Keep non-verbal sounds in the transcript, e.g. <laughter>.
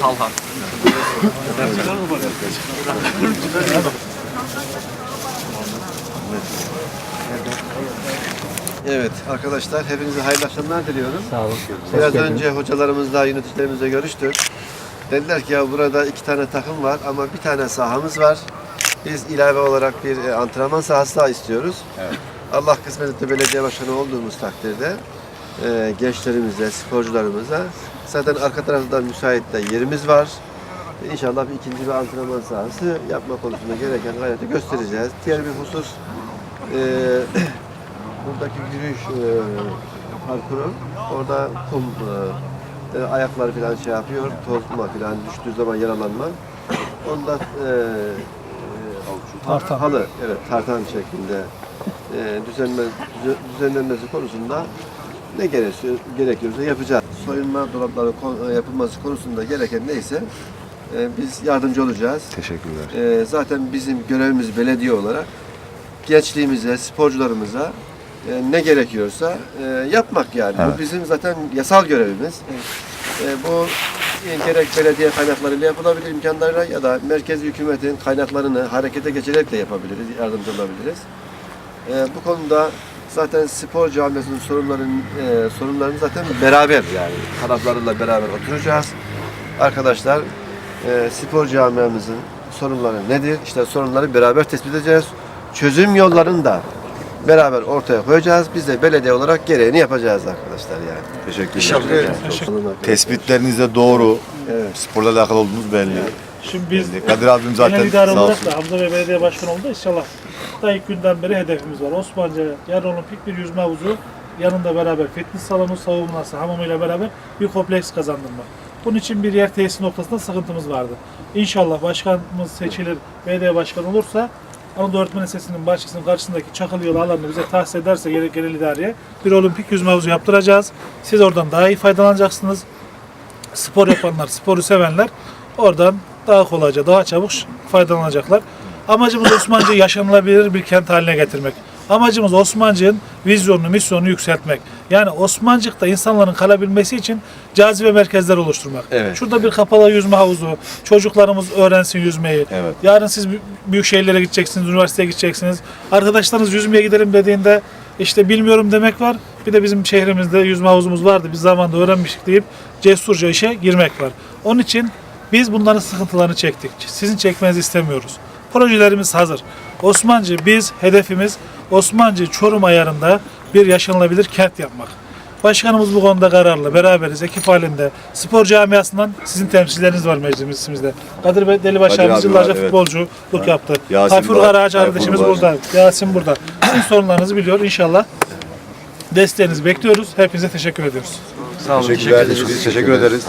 Talha. Evet arkadaşlar hepinize hayırlı akşamlar diliyorum. Sağ olun. Biraz önce hocalarımızla, yöneticilerimizle görüştük. Dediler ki ya burada iki tane takım var ama bir tane sahamız var. Biz ilave olarak bir e, antrenman sahası daha istiyoruz. Allah kısmet etti belediye başkanı olduğumuz takdirde e, gençlerimize, sporcularımıza zaten arka tarafta müsait de yerimiz var. İnşallah bir ikinci bir antrenman sahası yapma konusunda gereken gayreti göstereceğiz. Diğer bir husus e, <clears throat> buradaki yürüyüş e, parkuru orada kum e, e, ayakları falan şey yapıyor, tozma falan düştüğü zaman yaralanma. Onda e, e, Tartan. halı, evet tartan şeklinde e, düzenle, düze- düzenlenmesi konusunda ne gerekiyor, gerekiyorsa yapacağız. Soyunma dolapları e, yapılması konusunda gereken neyse e, biz yardımcı olacağız. Teşekkürler. E, zaten bizim görevimiz belediye olarak gençliğimize, sporcularımıza e, ne gerekiyorsa e, yapmak yani. Evet. Bu bizim zaten yasal görevimiz. E, bu gerek belediye kaynaklarıyla yapılabilir imkanlarıyla ya da merkezi hükümetin kaynaklarını harekete geçirerek de yapabiliriz, yardımcı olabiliriz. E, bu konuda zaten spor camiasının sorunların e, sorunlarını zaten beraber yani taraflarıyla beraber oturacağız. Arkadaşlar e, spor camiamızın sorunları nedir? İşte sorunları beraber tespit edeceğiz. Çözüm yollarını da beraber ortaya koyacağız. Biz de belediye olarak gereğini yapacağız arkadaşlar yani. Teşekkürler. Teşekkür Tespitleriniz de doğru. Evet. Sporla alakalı olduğunuz belli. Şimdi biz. Kadir abim genel zaten idare sağ olarak olsun. da Hamza Bey Belediye Başkanı oldu. İnşallah da ilk günden beri hedefimiz var. Osmanlıca yarı olimpik bir yüzme havuzu yanında beraber fitness salonu, savunması, hamamıyla beraber bir kompleks kazandırmak. Bunun için bir yer tesis noktasında sıkıntımız vardı. İnşallah başkanımız seçilir, belediye başkanı olursa Anadolu Öğretmen Lisesi'nin bahçesinin karşısındaki çakıl yolu alanını bize tahsis ederse gerek genel idareye bir olimpik yüzme havuzu yaptıracağız. Siz oradan daha iyi faydalanacaksınız. spor yapanlar, sporu sevenler oradan daha kolayca, daha çabuk faydalanacaklar. Amacımız Osmancı'yı yaşanılabilir bir kent haline getirmek. Amacımız Osmancık'ın vizyonunu, misyonunu yükseltmek. Yani Osmancık'ta insanların kalabilmesi için cazibe merkezleri oluşturmak. Evet. Şurada bir kapalı yüzme havuzu, çocuklarımız öğrensin yüzmeyi. Evet. Yarın siz bü- büyük şehirlere gideceksiniz, üniversiteye gideceksiniz. Arkadaşlarınız yüzmeye gidelim dediğinde işte bilmiyorum demek var. Bir de bizim şehrimizde yüzme havuzumuz vardı. Biz zamanında öğrenmiştik deyip cesurca işe girmek var. Onun için biz bunların sıkıntılarını çektik. Sizin çekmenizi istemiyoruz. Projelerimiz hazır. Osmancı biz hedefimiz Osmancı Çorum ayarında bir yaşanılabilir kent yapmak. Başkanımız bu konuda kararlı. Beraberiz, ekip halinde. Spor camiasından sizin temsilcileriniz var meclisimizde. Kadir Bey Delibaş Kadir abimiz abi yıllarca var, evet. futbolculuk yaptı. Yasin Tayfur var, Karaağaç Tayfur kardeşimiz var. burada. Yasin burada. Sizin sorunlarınızı biliyor inşallah. Desteğinizi bekliyoruz. Hepinize teşekkür ediyoruz. Sağ olun. Teşekkürler. Teşekkür ederiz.